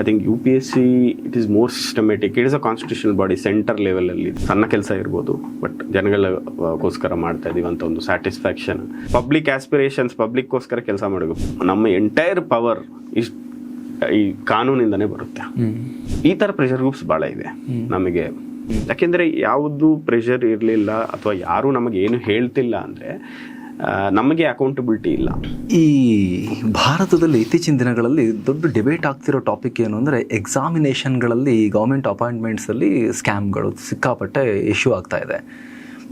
I think U P S C it is more systematic it is a constitutional body centre ಲೆವೆಲಲ್ಲಿ ಸಣ್ಣ ಕೆಲಸ ಇರ್ಬೋದು but ಜನಗಳಿಗೋಸ್ಕರ ಮಾಡ್ತಾ ಇದೀವಿ ಅಂತ ಒಂದು ಸ್ಯಾಟಿಸ್ಫ್ಯಾಕ್ಷನ್ ಪಬ್ಲಿಕ್ ಆಸ್ಪಿರೇಷನ್ಸ್ ಪಬ್ಲಿಕ್ಗೋಸ್ಕರ ಕೆಲಸ ಮಾಡಬೇಕು ನಮ್ಮ ಎಂಟೈರ್ ಪವರ್ ಇಸ್ ಈ ಕಾನೂನಿಂದನೇ ಬರುತ್ತೆ. ಈ ಥರ ಪ್ರೆಷರ್ ಗ್ರೂಪ್ಸ್ ಭಾಳ ಇದೆ ನಮಗೆ. ಯಾಕೆಂದರೆ ಯಾವುದು ಪ್ರೆಷರ್ ಇರಲಿಲ್ಲ ಅಥವಾ ಯಾರೂ ನಮಗೆ ಏನು ಹೇಳ್ತಿಲ್ಲ ಅಂದರೆ ನಮಗೆ ಅಕೌಂಟಬಿಲಿಟಿ ಇಲ್ಲ. ಈ ಭಾರತದಲ್ಲಿ ಇತ್ತೀಚಿನ ದಿನಗಳಲ್ಲಿ ದೊಡ್ಡ ಡಿಬೇಟ್ ಆಗ್ತಿರೋ ಟಾಪಿಕ್ ಏನು ಅಂದರೆ ಎಕ್ಸಾಮಿನೇಷನ್ಗಳಲ್ಲಿ ಗೌರ್ಮೆಂಟ್ ಅಪಾಯಿಂಟ್ಮೆಂಟ್ಸಲ್ಲಿ ಸ್ಕ್ಯಾಮ್ಗಳು ಸಿಕ್ಕಾಪಟ್ಟೆ ಇಶ್ಯೂ ಆಗ್ತಾ ಇದೆ.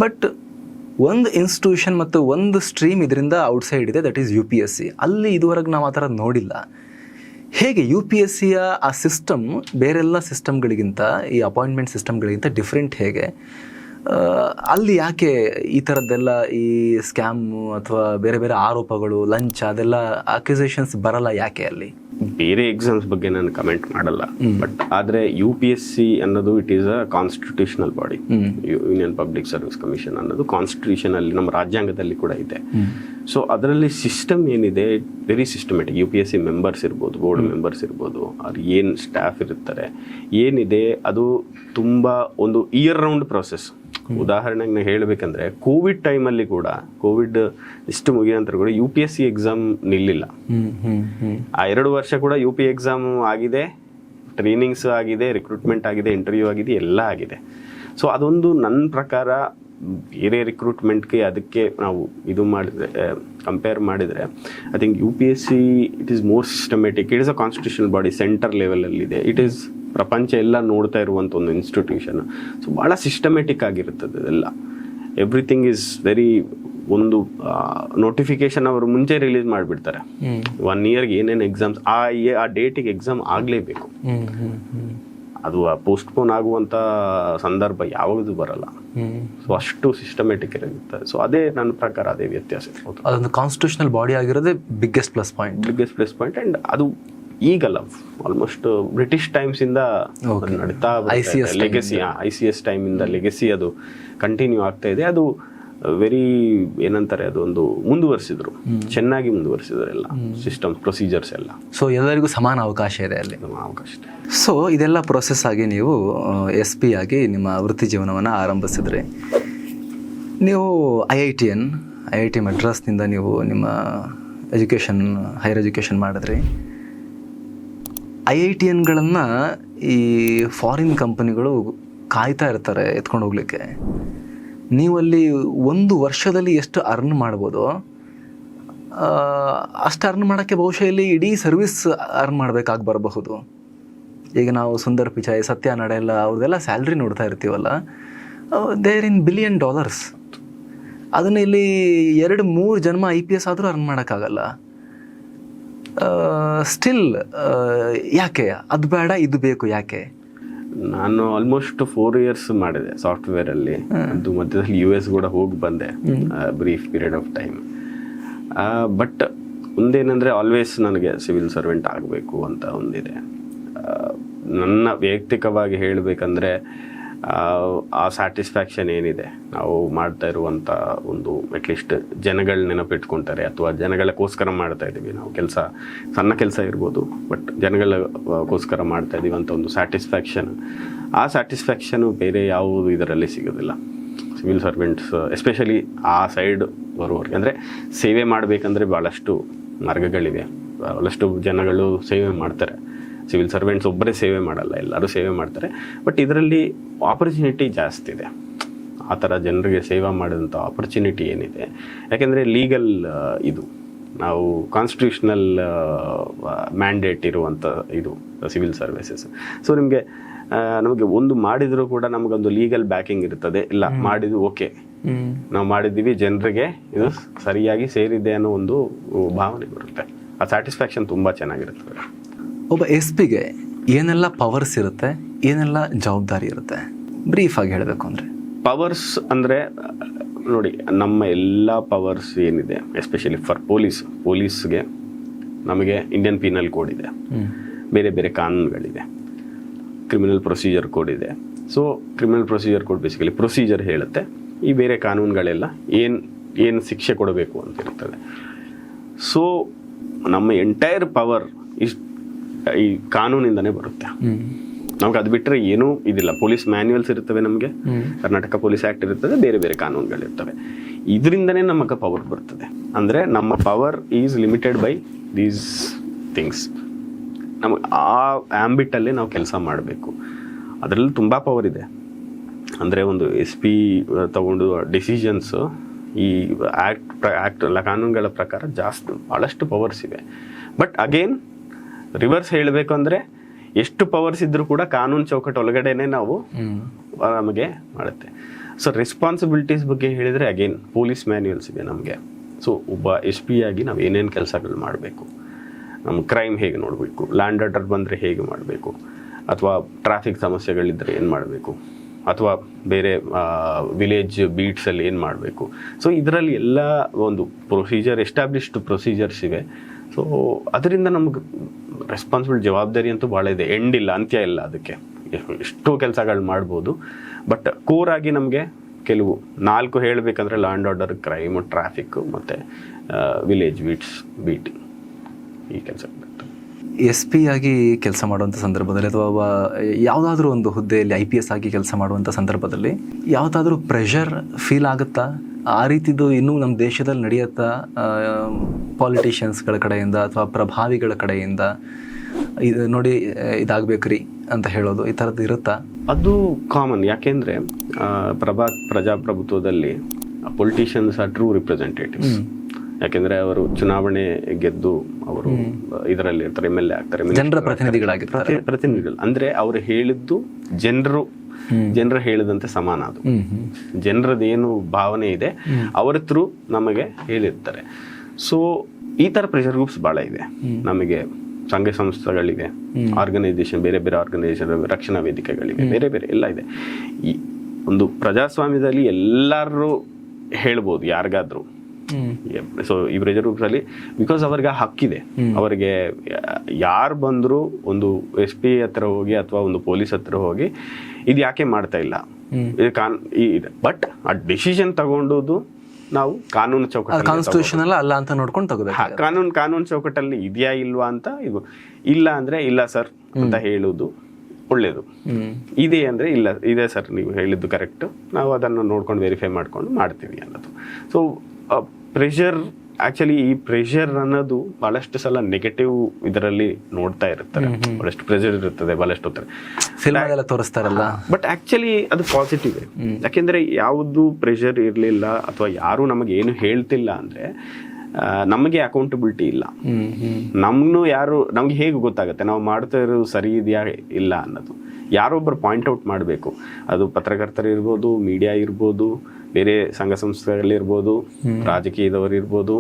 ಬಟ್ ಒಂದು ಇನ್ಸ್ಟಿಟ್ಯೂಷನ್ ಮತ್ತು ಒಂದು ಸ್ಟ್ರೀಮ್ ಇದರಿಂದ ಔಟ್ಸೈಡ್ ಇದೆ that is U P S C ಅಲ್ಲಿ ಇದುವರೆಗೆ ನಾವು ಆ ಥರ ನೋಡಿಲ್ಲ. ಹೇಗೆ ಯು ಪಿ ಎಸ್ ಸಿಯ ಆ ಸಿಸ್ಟಮ್ ಬೇರೆಲ್ಲ ಸಿಸ್ಟಮ್ಗಳಿಗಿಂತ ಈ ಅಪಾಯಿಂಟ್ಮೆಂಟ್ ಸಿಸ್ಟಮ್ಗಳಿಗಿಂತ ಡಿಫ್ರೆಂಟ್ ಹೇಗೆ? ಅಲ್ಲಿ ಯಾಕೆ ಈ ಥರದ್ದೆಲ್ಲ ಈ ಸ್ಕ್ಯಾಮ್ ಅಥವಾ ಬೇರೆ ಬೇರೆ ಆರೋಪಗಳು ಲಂಚ್ ಅದೆಲ್ಲ ಅಕ್ಯುಸೇಷನ್ಸ್ ಬರಲ್ಲ ಯಾಕೆ ಅಲ್ಲಿ? ಬೇರೆ ಎಕ್ಸಾಮ್ಸ್ ಬಗ್ಗೆ ನಾನು ಕಮೆಂಟ್ ಮಾಡಲ್ಲ. ಬಟ್ ಆದರೆ ಯು ಪಿ ಎಸ್ ಸಿ ಅನ್ನೋದು it is a constitutional body Union Public Service Commission ಅನ್ನೋದು ಕಾನ್ಸ್ಟಿಟ್ಯೂಷನ್ ಅಲ್ಲಿ ನಮ್ಮ ರಾಜ್ಯಾಂಗದಲ್ಲಿ ಕೂಡ ಇದೆ. ಸೊ ಅದರಲ್ಲಿ ಸಿಸ್ಟಮ್ ಏನಿದೆ very systematic U P S C members ಇರ್ಬೋದು ಬೋರ್ಡ್ ಮೆಂಬರ್ಸ್ ಇರ್ಬೋದು ಅವ್ರು ಏನು ಸ್ಟಾಫ್ ಇರ್ತಾರೆ ಏನಿದೆ ಅದು ತುಂಬ ಒಂದು ಇಯರ್ ರೌಂಡ್ ಪ್ರೊಸೆಸ್ ಉದಾಹರಣೆಗೆ ನಾನು ಹೇಳಬೇಕಂದ್ರೆ ಕೋವಿಡ್ ಟೈಮಲ್ಲಿ ಕೂಡ ಕೋವಿಡ್ ಇಷ್ಟು ಮುಗಿದ ನಂತರ ಕೂಡ U P S C exam ನಿಲ್ಲಿಲ್ಲ. ಆ ಎರಡು ವರ್ಷ ಕೂಡ ಯು ಪಿ ಎಕ್ಸಾಮ್ ಆಗಿದೆ ಟ್ರೈನಿಂಗ್ಸ್ ಆಗಿದೆ ರಿಕ್ರೂಟ್ಮೆಂಟ್ ಆಗಿದೆ ಇಂಟರ್ವ್ಯೂ ಆಗಿದೆ ಎಲ್ಲ ಆಗಿದೆ. ಸೊ ಅದೊಂದು ನನ್ನ ಪ್ರಕಾರ ಬೇರೆ ರಿಕ್ರೂಟ್ಮೆಂಟ್ಗೆ ಅದಕ್ಕೆ ನಾವು ಇದು ಮಾಡಿದ್ರೆ ಕಂಪೇರ್ ಮಾಡಿದರೆ I think U P S C it is more systematic it is a constitutional body centre ಲೆವೆಲಲ್ಲಿದೆ it is ಪ್ರಪಂಚ ಎಲ್ಲ ನೋಡ್ತಾ ಇರುವಂಥ ಒಂದು ಇನ್ಸ್ಟಿಟ್ಯೂಷನ್ ಸೊ ಭಾಳ ಸಿಸ್ಟಮೆಟಿಕ್ ಆಗಿರುತ್ತದೆ ಅದೆಲ್ಲ ಎವ್ರಿಥಿಂಗ್ ಈಸ್ ವೆರಿ ಒಂದು ನೋಟಿಫಿಕೇಶನ್ ಅವರು ಮುಂಚೆ ರಿಲೀಸ್ ಮಾಡಿಬಿಡ್ತಾರೆ. ಒನ್ ಇಯರ್ಗೆ ಏನೇನು ಎಕ್ಸಾಮ್ಸ್ ಆ ಆ ಡೇಟಿಗೆ ಎಕ್ಸಾಮ್ ಆಗಲೇಬೇಕು. ಅದು ಪೋಸ್ಟ್ಪೋನ್ ಆಗುವಂಥ ಸಂದರ್ಭ ಯಾವುದು ಬರಲ್ಲ. ಸೊ ಅಷ್ಟು ಸಿಸ್ಟಮೆಟಿಕ್ ಇರುತ್ತೆ. ಸೊ ಅದೇ ನನ್ನ ಪ್ರಕಾರ ಅದೇ ವ್ಯತ್ಯಾಸ ಅದೊಂದು constitutional body ಆಗಿರೋದೇ biggest plus point biggest plus point and ಅದು ಈಗಲ್ಲ ಆಲ್ಮೋಸ್ಟ್ ಬ್ರಿಟಿಷ್ ಟೈಮ್ಸ್ ಇಂದ ಐ ನಡೀತಾ S legacy I C S ಟೈಮಿಂದ legacy ಅದು ಕಂಟಿನ್ಯೂ ಆಗ್ತಾ ಇದೆ. ಅದು ವೆರಿ ಏನಂತಾರೆ ಅದು ಒಂದು ಮುಂದುವರಿಸಿದ್ರು. ಚೆನ್ನಾಗಿ ಮುಂದುವರಿಸಿದ್ರು ಎಲ್ಲ ಸಿಸ್ಟಮ್ ಪ್ರೊಸೀಜರ್ಸ್ ಎಲ್ಲ. ಸೊ ಎಲ್ಲರಿಗೂ ಸಮಾನ ಅವಕಾಶ ಇದೆ ಅಲ್ಲಿ. ಅವಕಾಶ ಇದೆ. ಸೊ ಇದೆಲ್ಲ ಪ್ರೊಸೆಸ್ ಆಗಿ ನೀವು ಎಸ್ ಪಿ ಆಗಿ ನಿಮ್ಮ ವೃತ್ತಿ ಜೀವನವನ್ನು ಆರಂಭಿಸಿದ್ರಿ. ನೀವು I I T N I I T ಮಡ್ರಾಸ್ನಿಂದ ನೀವು ನಿಮ್ಮ ಎಜುಕೇಷನ್ ಹೈಯರ್ ಎಜುಕೇಷನ್ ಮಾಡಿದ್ರಿ. ಐ ಐ ಟಿ ಎನ್ಗಳನ್ನು ಈ ಫಾರಿನ್ ಕಂಪನಿಗಳು ಕಾಯ್ತಾ ಇರ್ತಾರೆ ಎತ್ಕೊಂಡು ಹೋಗ್ಲಿಕ್ಕೆ. ನೀವಲ್ಲಿ ಒಂದು ವರ್ಷದಲ್ಲಿ ಎಷ್ಟು ಅರ್ನ್ ಮಾಡ್ಬೋದು? ಅಷ್ಟು ಅರ್ನ್ ಮಾಡೋಕ್ಕೆ ಬಹುಶಃ ಇಲ್ಲಿ ಇಡೀ ಸರ್ವಿಸ್ ಅರ್ನ್ ಮಾಡಬೇಕಾಗಿ ಬರಬಹುದು. ಈಗ ನಾವು ಸುಂದರ್ ಪಿಚಾಯ್, ಸತ್ಯ ನಡೆಯಲ್ಲ, ಅವ್ರದ್ದೆಲ್ಲ ಸ್ಯಾಲ್ರಿ ನೋಡ್ತಾ ಇರ್ತೀವಲ್ಲ ದೇರ್ ಇನ್ ಬಿಲಿಯನ್ ಡಾಲರ್ಸ್ ಅದನ್ನ ಇಲ್ಲಿ ಎರಡು ಮೂರು ಜನ್ಮ ಐ ಪಿ ಎಸ್ ಆದರೂ ಅರ್ನ್ ಮಾಡೋಕ್ಕಾಗಲ್ಲ. ಸ್ಟಿಲ್ ಯಾಕೆ? ಅದು ಬೇಡ ಇದು ಬೇಕು ಯಾಕೆ? ನಾನು ಆಲ್ಮೋಸ್ಟ್ ಫೋರ್ ಇಯರ್ಸ್ ಮಾಡಿದೆ ಸಾಫ್ಟ್ವೇರ್ ಅಲ್ಲಿ. ಅದು ಮಧ್ಯದಲ್ಲಿ ಯು ಎಸ್ ಕೂಡ ಹೋಗಿ ಬಂದೆ brief period of time but ಒಂದೇನಂದ್ರೆ always ನನಗೆ ಸಿವಿಲ್ ಸರ್ವೆಂಟ್ ಆಗಬೇಕು ಅಂತ ಒಂದಿದೆ. ನನ್ನ ವೈಯಕ್ತಿಕವಾಗಿ ಹೇಳಬೇಕಂದ್ರೆ ಆ ಸ್ಯಾಟಿಸ್ಫ್ಯಾಕ್ಷನ್ ಏನಿದೆ? ನಾವು ಮಾಡ್ತಾ ಇರುವಂಥ ಒಂದು ಅಟ್ಲೀಸ್ಟ್ ಜನಗಳ ನೆನಪಿಟ್ಕೊಳ್ತಾರೆ ಅಥವಾ ಜನಗಳಕ್ಕೋಸ್ಕರ ಮಾಡ್ತಾ ಇದ್ದೀವಿ ನಾವು. ಕೆಲಸ, ಸಣ್ಣ ಕೆಲಸ ಇರ್ಬೋದು ಬಟ್ ಜನಗಳಕ್ಕೋಸ್ಕರ ಮಾಡ್ತಾ ಇದ್ದೀವಿ ಅಂತ ಒಂದು ಸ್ಯಾಟಿಸ್ಫ್ಯಾಕ್ಷನ್ ಆ ಸ್ಯಾಟಿಸ್ಫ್ಯಾಕ್ಷನು ಬೇರೆ ಯಾವುದು ಇದರಲ್ಲಿ ಸಿಗೋದಿಲ್ಲ. ಸಿವಿಲ್ ಸರ್ವೆಂಟ್ಸ್ ಎಸ್ಪೆಷಲಿ ಆ ಸೈಡ್ ಬರುವವರಿಗೆ. ಅಂದರೆ ಸೇವೆ ಮಾಡಬೇಕಂದ್ರೆ ಭಾಳಷ್ಟು ಮಾರ್ಗಗಳಿವೆ. ಭಾಳಷ್ಟು ಜನಗಳು ಸೇವೆ ಮಾಡ್ತಾರೆ. ಸಿವಿಲ್ ಸರ್ವೆಂಟ್ಸ್ ಒಬ್ಬರೇ ಸೇವೆ ಮಾಡಲ್ಲ ಎಲ್ಲರೂ ಸೇವೆ ಮಾಡ್ತಾರೆ. ಬಟ್ ಇದರಲ್ಲಿ ಆಪರ್ಚುನಿಟಿ ಜಾಸ್ತಿ ಇದೆ. ಆ ಥರ ಜನರಿಗೆ ಸೇವೆ ಮಾಡಿದಂಥ ಆಪರ್ಚುನಿಟಿ ಏನಿದೆ? ಯಾಕೆಂದರೆ ಲೀಗಲ್ ಇದು. ನಾವು ಕಾನ್ಸ್ಟಿಟ್ಯೂಷನಲ್ ಮ್ಯಾಂಡೇಟ್ ಇರುವಂಥ ಇದು ಸಿವಿಲ್ ಸರ್ವಿಸಸ್ ಸೊ ನಿಮಗೆ ನಮಗೆ ಒಂದು ಮಾಡಿದರೂ ಕೂಡ ನಮಗೊಂದು ಲೀಗಲ್ ಬ್ಯಾಕಿಂಗ್ ಇರ್ತದೆ. ಇಲ್ಲ ಮಾಡಿದ್ದು ಓಕೆ. ನಾವು ಮಾಡಿದ್ದೀವಿ ಜನರಿಗೆ ಇದು ಸರಿಯಾಗಿ ಸೇರಿದೆ ಅನ್ನೋ ಒಂದು ಭಾವನೆ ಬರುತ್ತೆ. ಆ ಸ್ಯಾಟಿಸ್ಫ್ಯಾಕ್ಷನ್ ತುಂಬ ಚೆನ್ನಾಗಿರುತ್ತದೆ ಒಬ್ಬ ಎಸ್ ಪಿಗೆ ಏನೆಲ್ಲ ಪವರ್ಸ್ ಇರುತ್ತೆ ಏನೆಲ್ಲ ಜವಾಬ್ದಾರಿ ಇರುತ್ತೆ? ಬ್ರೀಫ್ ಆಗಿ ಹೇಳಬೇಕು ಅಂದರೆ. ಪವರ್ಸ್ ಅಂದರೆ ನೋಡಿ ನಮ್ಮ ಎಲ್ಲ ಪವರ್ಸ್ ಏನಿದೆ ಎಸ್ಪೆಷಲಿ ಫಾರ್ ಪೊಲೀಸ್ ಪೊಲೀಸ್ಗೆ ನಮಗೆ ಇಂಡಿಯನ್ ಪೀನಲ್ ಕೋಡ್ ಇದೆ. ಬೇರೆ ಬೇರೆ ಕಾನೂನುಗಳಿದೆ. ಕ್ರಿಮಿನಲ್ ಪ್ರೊಸೀಜರ್ ಕೋಡ್ ಇದೆ. So criminal procedure code basically procedure ಹೇಳುತ್ತೆ. ಈ ಬೇರೆ ಕಾನೂನುಗಳೆಲ್ಲ ಏನು ಏನು ಶಿಕ್ಷೆ ಕೊಡಬೇಕು ಅಂತ ಇರ್ತದೆ. ಸೊ ನಮ್ಮ ಎಂಟೈರ್ ಪವರ್ ಇಸ್ ಈ ಕಾನೂನಿಂದನೇ ಬರುತ್ತೆ. ನಮ್ಗೆ ಅದು ಬಿಟ್ಟರೆ ಏನೂ ಇದಿಲ್ಲ. ಪೊಲೀಸ್ ಮ್ಯಾನ್ಯುವಲ್ಸ್ ಇರ್ತವೆ ನಮಗೆ. ಕರ್ನಾಟಕ ಪೊಲೀಸ್ ಆ್ಯಕ್ಟ್ ಇರ್ತದೆ, ಬೇರೆ ಬೇರೆ ಕಾನೂನುಗಳಿರ್ತವೆ. ಇದರಿಂದನೇ ನಮಗೆ ಪವರ್ ಬರ್ತದೆ. ಅಂದರೆ ನಮ್ಮ power is limited by these things ನಮಗೆ ಆ ಆ್ಯಂಬಿಟಲ್ಲೇ ನಾವು ಕೆಲಸ ಮಾಡಬೇಕು. ಅದರಲ್ಲಿ ತುಂಬ ಪವರ್ ಇದೆ. ಅಂದರೆ ಒಂದು ಎಸ್ ಪಿ ತಗೊಂಡು ಡಿಸಿಷನ್ಸು ಈ ಆ್ಯಕ್ಟ್ ಆ್ಯಕ್ಟ್ ಕಾನೂನುಗಳ ಪ್ರಕಾರ ಜಾಸ್ತಿ ಭಾಳಷ್ಟು ಪವರ್ಸ್ ಇವೆ. ಬಟ್ ಅಗೇನ್ ರಿವರ್ಸ್ ಹೇಳಬೇಕು ಅಂದರೆ ಎಷ್ಟು ಪವರ್ಸ್ ಇದ್ದರೂ ಕೂಡ ಕಾನೂನು ಚೌಕಟ್ಟು ಒಳಗಡೆನೆ ನಾವು ನಮಗೆ ಮಾಡುತ್ತೆ. ಸೊ ರೆಸ್ಪಾನ್ಸಿಬಿಲಿಟೀಸ್ ಬಗ್ಗೆ ಹೇಳಿದರೆ ಅಗೇನ್ ಪೊಲೀಸ್ ಮ್ಯಾನ್ಯುಯಲ್ಸ್ ಇದೆ ನಮಗೆ. ಸೊ ಒಬ್ಬ ಎಸ್ ಪಿ ಆಗಿ ನಾವು ಏನೇನು ಕೆಲಸಗಳು ಮಾಡಬೇಕು. ನಮ್ಮ ಕ್ರೈಮ್ ಹೇಗೆ ನೋಡಬೇಕು? ಲ್ಯಾಂಡ್ ಆರ್ಡರ್ ಬಂದರೆ ಹೇಗೆ ಮಾಡಬೇಕು? ಅಥವಾ ಟ್ರಾಫಿಕ್ ಸಮಸ್ಯೆಗಳಿದ್ದರೆ ಏನು ಮಾಡಬೇಕು? ಅಥವಾ ಬೇರೆ ವಿಲೇಜ್ ಬೀಟ್ಸಲ್ಲಿ ಏನು ಮಾಡಬೇಕು? ಸೊ ಇದರಲ್ಲಿ ಎಲ್ಲ ಒಂದು ಪ್ರೊಸೀಜರ್ ಎಸ್ಟಾಬ್ಲಿಷ್ಡ್ ಪ್ರೊಸೀಜರ್ಸ್ ಇವೆ. ಸೊ ಅದರಿಂದ ನಮ್ಗೆ ರೆಸ್ಪಾನ್ಸಿಬಲ್ ಜವಾಬ್ದಾರಿ ಅಂತೂ ಭಾಳ ಇದೆ. ಎಂಡ್ ಇಲ್ಲ, ಅಂತ್ಯ ಇಲ್ಲ ಅದಕ್ಕೆ. ಎಷ್ಟು ಕೆಲಸಗಳು ಮಾಡ್ಬೋದು. ಬಟ್ ಕೋರ್ ಆಗಿ ನಮಗೆ ಕೆಲವು ನಾಲ್ಕು ಹೇಳಬೇಕಂದ್ರೆ law and order crime traffic ಮತ್ತು ವಿಲೇಜ್ ಬೀಟ್ಸ್ ಬೀಟಿಂಗ್ ಈ ಕೆಲಸ. ಎಸ್ ಪಿ ಆಗಿ ಕೆಲಸ ಮಾಡುವಂಥ ಸಂದರ್ಭದಲ್ಲಿ ಅಥವಾ ಯಾವುದಾದ್ರೂ ಒಂದು ಹುದ್ದೆಯಲ್ಲಿ ಐ ಪಿ ಎಸ್ ಆಗಿ ಕೆಲಸ ಮಾಡುವಂಥ ಸಂದರ್ಭದಲ್ಲಿ ಯಾವುದಾದ್ರೂ ಪ್ರೆಷರ್ ಫೀಲ್ ಆಗುತ್ತಾ? ಆ ರೀತಿದು ಇನ್ನೂ ನಮ್ಮ ದೇಶದಲ್ಲಿ ನಡೆಯುತ್ತಾ ಪಾಲಿಟಿಷಿಯನ್ಸ್ಗಳ ಕಡೆಯಿಂದ ಅಥವಾ ಪ್ರಭಾವಿಗಳ ಕಡೆಯಿಂದ ಇದು ನೋಡಿ ಇದಾಗಬೇಕ್ರಿ ಅಂತ ಹೇಳೋದು ಈ ಥರದ್ದು ಇರುತ್ತಾ? ಅದು ಕಾಮನ್ ಯಾಕೆಂದರೆ ಪ್ರಭಾ ಪ್ರಜಾಪ್ರಭುತ್ವದಲ್ಲಿ ಪೊಲಿಟಿಷಿಯನ್ಸ್ ಆರ್ ಟ್ರೂ ರಿಪ್ರೆಸೆಂಟೇಟಿವ್ಸ್ ಯಾಕೆಂದ್ರೆ ಅವರು ಚುನಾವಣೆ ಗೆದ್ದು ಅವರು ಇದರಲ್ಲಿ ಇರ್ತಾರೆ ಎಂ ಎಲ್ ಎ ಆಗ್ತಾರೆ ಜನರ ಪ್ರತಿನಿಧಿಗಳಾಗಿರ್ತಾರೆ. ಪ್ರತಿ- ಪ್ರತಿನಿಧಿಗಳು. ಅಂದ್ರೆ ಅವರು ಹೇಳಿದ್ದು ಜನರು ಜನರು ಹೇಳಿದಂತೆ ಸಮಾನ ಅದು. ಜನರದೇನು ಭಾವನೆ ಇದೆ ಅವರ ಥ್ರೂ ನಮಗೆ ಹೇಳಿರ್ತಾರೆ. ಸೊ ಈ ಥರ ಪ್ರೆಷರ್ ಗ್ರೂಪ್ಸ್ ಭಾಳ ಇದೆ. ನಮಗೆ ಸಂಘ ಸಂಸ್ಥೆಗಳಿವೆ ಆರ್ಗನೈಸೇಷನ್ ಬೇರೆ ಬೇರೆ ಆರ್ಗನೈಸೇಷನ್ ರಕ್ಷಣಾ ವೇದಿಕೆಗಳಿವೆ ಬೇರೆ ಬೇರೆ ಎಲ್ಲ ಇದೆ. ಈ ಒಂದು ಪ್ರಜಾಸ್ವಾಮ್ಯದಲ್ಲಿ ಎಲ್ಲರೂ ಹೇಳ್ಬೋದು ಯಾರಿಗಾದ್ರೂ. ಸೊ ಈ ಪ್ರೆಷರ್ ಗ್ರೂಪ್ಸ್ ಅಲ್ಲಿ ಬಿಕಾಸ್ ಅವ್ರಿಗೆ ಹಕ್ಕಿದೆ. ಅವರಿಗೆ ಯಾರು ಬಂದ್ರು ಒಂದು ಎಸ್ ಪಿ ಹತ್ರ ಹೋಗಿ ಅಥವಾ ಒಂದು ಪೊಲೀಸ್ ಹತ್ರ ಹೋಗಿ ಇದು ಯಾಕೆ ಮಾಡ್ತಾ ಇಲ್ಲ? ಇದು ಕಾನ್ ಈ- ಬಟ್ ಆ ಡಿಸಿಷನ್ ತಗೊಂಡುದು ನಾವು ಕಾನೂನು ಚೌಕಟ್ಟಲ್ಲಿ ಕಾನ್ಸ್ಟಿಟ್ಯೂಷನ್ ಅಲ್ಲ ಅಲ್ಲ ಅಂತ ನೋಡ್ಕೊಂಡು ತಗೋಬೇಕು. ಕಾನೂನು ಕಾನೂನು ಚೌಕಟ್ಟಲ್ಲಿ ಇದೆಯಾ ಇಲ್ವಾ ಅಂತ ಇದು. ಇಲ್ಲ ಅಂದ್ರೆ ಇಲ್ಲ ಸರ್ ಅಂತ ಹೇಳುವುದು ಒಳ್ಳೇದು. ಇದೆ ಅಂದ್ರೆ ಇಲ್ಲ ಇದೆ ಸರ್ ನೀವು ಹೇಳಿದ್ದು ಕರೆಕ್ಟ್ ನಾವು ಅದನ್ನು ನೋಡ್ಕೊಂಡು ವೆರಿಫೈ ಮಾಡ್ಕೊಂಡು ಮಾಡ್ತೀವಿ ಅನ್ನೋದು. ಸೊ ಪ್ರೆಷರ್ ಆಕ್ಚುಲಿ ಈ ಪ್ರೆಷರ್ ಅನ್ನೋದು ಬಹಳಷ್ಟು ಸಲ ನೆಗೆಟಿವ್ ಇದರಲ್ಲಿ ನೋಡ್ತಾ ಇರ್ತಾರೆ. ಬಹಳಷ್ಟು ಪ್ರೆಷರ್ ಇರುತ್ತದೆ ಬಹಳಷ್ಟು ಸಿನಿಮಾದೆಲ್ಲ ತೋರಿಸ್ತಾರಲ್ಲ? ಬಟ್ ಆಕ್ಚುಲಿ ಅದು ಪಾಸಿಟಿವ್ ಯಾಕೆಂದ್ರೆ ಯಾವುದು ಪ್ರೆಷರ್ ಇರಲಿಲ್ಲ ಅಥವಾ ಯಾರು ನಮಗೆ ಏನು ಹೇಳ್ತಿಲ್ಲ ಅಂದ್ರೆ ನಮಗೆ ಅಕೌಂಟಬಿಲಿಟಿ ಇಲ್ಲ. ನಮ್ನು ಯಾರು ನಮ್ಗೆ ಹೇಗೆ ಗೊತ್ತಾಗುತ್ತೆ? ನಾವು ಮಾಡ್ತಾ ಇರೋದು ಸರಿ ಇದೆಯಾ ಇಲ್ಲ ಅನ್ನೋದು. ಯಾರೊಬ್ಬರು ಪಾಯಿಂಟ್ ಔಟ್ ಮಾಡಬೇಕು. ಅದು ಪತ್ರಕರ್ತರು ಇರ್ಬೋದು ಮೀಡಿಯಾ ಇರ್ಬೋದು ಬೇರೆ ಸಂಘ ಸಂಸ್ಥೆಗಳಿರ್ಬೋದು ರಾಜಕೀಯದವರು ಇರ್ಬೋದು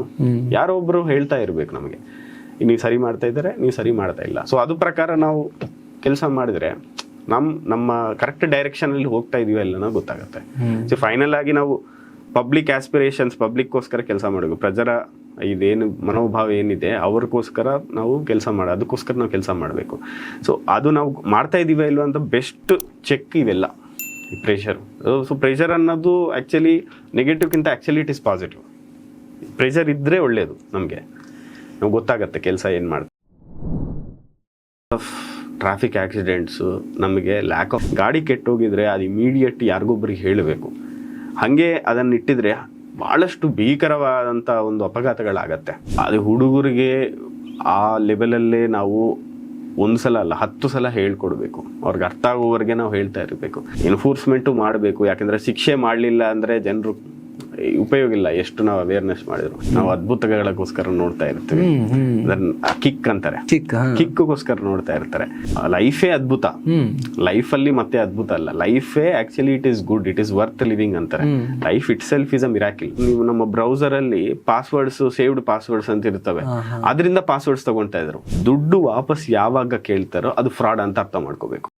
ಒಬ್ರು ಹೇಳ್ತಾ ಇರ್ಬೇಕು ನಮಗೆ. ನೀವು ಸರಿ ಮಾಡ್ತಾ ಇದ್ದಾರೆ ನೀವು ಸರಿ ಮಾಡ್ತಾ ಇಲ್ಲ. ಸೊ ಅದು ಪ್ರಕಾರ ನಾವು ಕೆಲಸ ಮಾಡಿದ್ರೆ ನಮ್ ನಮ್ಮ ಕರೆಕ್ಟ್ ಡೈರೆಕ್ಷನ್ ಅಲ್ಲಿ ಹೋಗ್ತಾ ಇದೀವ ಇಲ್ಲ ಗೊತ್ತಾಗುತ್ತೆ. ಸೊ ಫೈನಲ್ ಆಗಿ ನಾವು ಪಬ್ಲಿಕ್ ಆಸ್ಪಿರೇಷನ್ಸ್ ಪಬ್ಲಿಕ್ಕೋಸ್ಕರ ಕೆಲಸ ಮಾಡಬೇಕು. ಪ್ರಜರ ಇದೇನು ಮನೋಭಾವ ಏನಿದೆ ಅವ್ರಿಗೋಸ್ಕರ ನಾವು ಕೆಲಸ ಮಾಡ ಅದಕ್ಕೋಸ್ಕರ ನಾವು ಕೆಲಸ ಮಾಡಬೇಕು. ಸೊ ಅದು ನಾವು ಮಾಡ್ತಾ ಇದೀವ ಇಲ್ವಾ ಅಂತ ಬೆಸ್ಟ್ ಚೆಕ್ ಇವೆಲ್ಲ. ಪ್ರೆಷರ್ ಸೊ ಪ್ರೆಷರ್ ಅನ್ನೋದು actually ನೆಗೆಟಿವ್ಗಿಂತ actually it is positive pressure ಇದ್ದರೆ ಒಳ್ಳೆಯದು ನಮಗೆ. ನಮ್ಗೆ ಗೊತ್ತಾಗತ್ತೆ ಕೆಲಸ ಏನು ಮಾಡ್ತೀವಿ ಟ್ರಾಫಿಕ್ ಆ್ಯಕ್ಸಿಡೆಂಟ್ಸು ನಮಗೆ ಲ್ಯಾಕ್ ಆಫ್ ಗಾಡಿ ಕೆಟ್ಟೋಗಿದ್ರೆ ಅದು ಇಮಿಡಿಯೇಟ್ ಯಾರಿಗೊಬ್ಬರಿಗೆ ಹೇಳಬೇಕು. ಹಾಗೆ ಅದನ್ನು ಇಟ್ಟಿದ್ರೆ ಭಾಳಷ್ಟು ಭೀಕರವಾದಂಥ ಒಂದು ಅಪಘಾತಗಳಾಗತ್ತೆ. ಅದು ಹುಡುಗರಿಗೆ ಆ ಲೆವೆಲಲ್ಲೇ ನಾವು ಒಂದು ಸಲ ಅಲ್ಲ, ಹತ್ತು ಸಲ ಹೇಳ್ಕೊಡ್ಬೇಕು. ಅವ್ರಿಗೆ ಅರ್ಥ ಆಗೋವರೆಗೆ ನಾವು ಹೇಳ್ತಾ ಇರಬೇಕು. ಎನ್ಫೋರ್ಸ್ಮೆಂಟು ಮಾಡಬೇಕು. ಯಾಕಂದರೆ ಶಿಕ್ಷೆ ಮಾಡಲಿಲ್ಲ ಅಂದರೆ ಜನರು ಉಪಯೋಗ ಇಲ್ಲ. ಎಷ್ಟು ನಾವು ಅವೇರ್ನೆಸ್ ಮಾಡಿದ್ರು. ನಾವು ಅದ್ಭುತಗಳಿಗೋಸ್ಕರ ನೋಡ್ತಾ ಇರ್ತೀವಿ. ಕಿಕ್ ಅಂತಾರೆ. ಕಿಕ್ಗೋಸ್ಕರ ನೋಡ್ತಾ ಇರ್ತಾರೆ. ಲೈಫೇ ಅದ್ಭುತ. ಲೈಫ್ ಅಲ್ಲಿ ಮತ್ತೆ ಅದ್ಭುತ ಅಲ್ಲ. ಲೈಫೇ actually it is good it is worth living ಅಂತಾರೆ. ಲೈಫ್ ಇಟ್ ಸೆಲ್ಫ್ ಇಸ್ ಅ ಮಿರಾಕಿಲ್ ನೀವು ನಮ್ಮ ಬ್ರೌಸರ್ ಅಲ್ಲಿ ಪಾಸ್ವರ್ಡ್ಸ್ ಸೇವ್ಡ್ ಪಾಸ್ವರ್ಡ್ಸ್ ಅಂತ ಇರ್ತವೆ. ಅದರಿಂದ ಪಾಸ್ವರ್ಡ್ಸ್ ತಗೊಳ್ತಾ ಇದ್ರು. ದುಡ್ಡು ವಾಪಸ್ ಯಾವಾಗ ಕೇಳ್ತಾರೋ ಅದು ಫ್ರಾಡ್ ಅಂತ ಅರ್ಥ ಮಾಡ್ಕೋಬೇಕು.